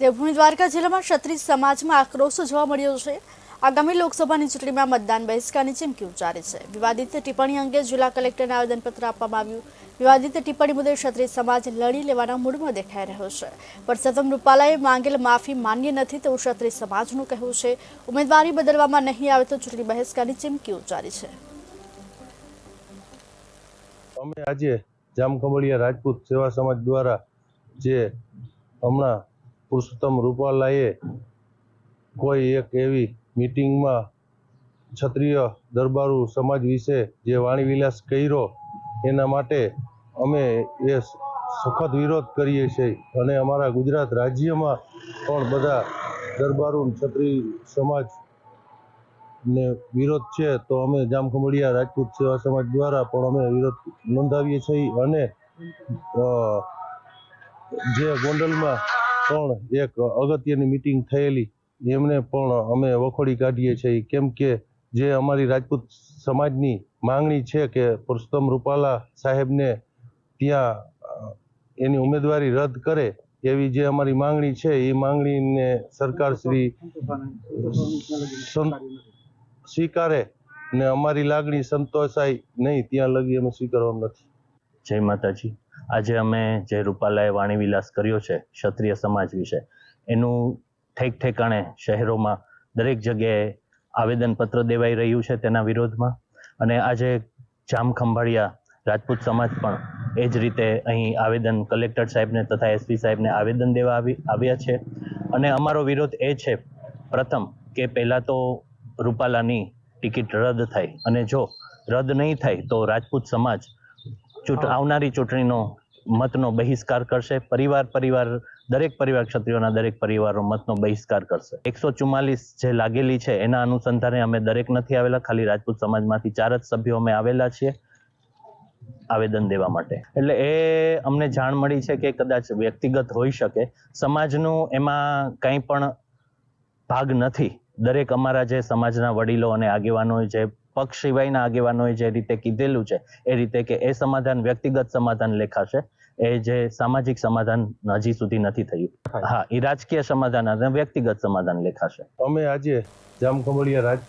દેવભૂમિ દ્વારકા જિલ્લામાં ક્ષત્રિય સમાજમાં આક્રોશ જોવા મળ્યો છે. આગામી લોકસભાની ચૂંટણીમાં મતદાન બહિષ્કારની ચીમકી ઉચ્ચારી છે. વિવાદિત ટિપ્પણી અંગે જિલ્લા કલેક્ટરને આવેદનપત્ર આપવામાં આવ્યું. વિવાદિત ટિપ્પણી મુદ્દે ક્ષત્રિય સમાજ લડી લેવાના મૂડમાં દેખાઈ રહ્યો છે. પરસોત્તમ રૂપાલાએ માંગેલ માફી માન્ય નથી તેવું ક્ષત્રિય સમાજનું કહેવું છે. ઉમેદવારી બદલવામાં નહીં આવે તો ચૂંટણી બહિષ્કારની ચીમકી ઉચ્ચારી છે. અમે આજે જામખંભાળિયા રાજપૂત સેવા સમાજ દ્વારા જે હમણાં પુરુષોત્તમ રૂપાલાએ કોઈ એક એવી મિટિંગમાં ક્ષત્રિય દરબારુ સમાજ વિશે જે વાણી વિલાસ કર્યો, એના માટે અમે એ સખત વિરોધ કરીએ છીએ. અને અમારા ગુજરાત રાજ્યમાં પણ બધા દરબારુ ક્ષત્રિય સમાજ ને વિરોધ છે, તો અમે જામખંભળિયા રાજપૂત સેવા સમાજ દ્વારા પણ અમે વિરોધ નોંધાવીએ છીએ. અને જે ગોંડલમાં પણ એક અગત્યની મિટિંગ થયેલી. એમને પણ અમે વખોડી કાઢીએ છીએ. કેમ કે જે અમારી રાજપૂત સમાજની માંગણી છે કે પુરુષોત્તમ રૂપાલા સાહેબને ત્યાં એની ઉમેદવારી રદ કરે એવી જે અમારી માંગણી છે, એ માંગણીને સરકાર શ્રી સ્વીકારે ને અમારી લાગણી સંતોષાય નહીં. ત્યાં લગી અમે સ્વીકારવા નથી. જય માતાજી. આજે અમે જે રૂપાલાએ વાણી વિલાસ કર્યો છે, ક્ષત્રિય સમાજ વિશે, એનું ઠેક ઠેકાણે શહેરોમાં દરેક જગ્યાએ આવેદનપત્ર દેવાઈ રહ્યું છે તેના વિરોધમાં. અને આજે જામ ખંભાળિયા રાજપૂત સમાજ પણ એ જ રીતે અહીં આવેદન કલેક્ટર સાહેબને તથા એસપી સાહેબને આવેદન દેવા આવી, આવ્યા છે. અને અમારો વિરોધ એ છે, પ્રથમ, કે પહેલાં તો રૂપાલાની ટિકિટ રદ થાય. અને જો રદ નહીં થાય તો રાજપૂત સમાજ આવનારી ચૂંટણીનો મતનો બહિષ્કાર કરશે. પરિવાર પરિવાર દરેક પરિવાર ક્ષત્રિયોના દરેક પરિવારો મતનો બહિષ્કાર કરશે. એકસો ચુમ્માલીસ જે લાગેલી છે એના અનુસંધાને અમે દરેક નથી આવેલા. ખાલી રાજપૂત સમાજમાંથી ચાર જ સભ્યો અમે આવેલા છીએ આવેદન દેવા માટે. એટલે એ અમને જાણ મળી છે કે કદાચ વ્યક્તિગત હોઈ શકે. સમાજનું એમાં કંઈ પણ ભાગ નથી. દરેક અમારા જે સમાજના વડીલો અને આગેવાનોએ જે પક્ષ સિવાયના આગેવાનોએ જે રીતે કીધેલું છે એ રીતે કે એ સમાધાન વ્યક્તિગત સમાધાન લેખાશે એ જે સામાજિક સમાધાન હજી સુધી નથી થયું. હા. એ રાજકીય સમાધાન અને વ્યક્તિગત સમાધાન લેખાશે. અમે આજે જામખંભાળિયા રાજ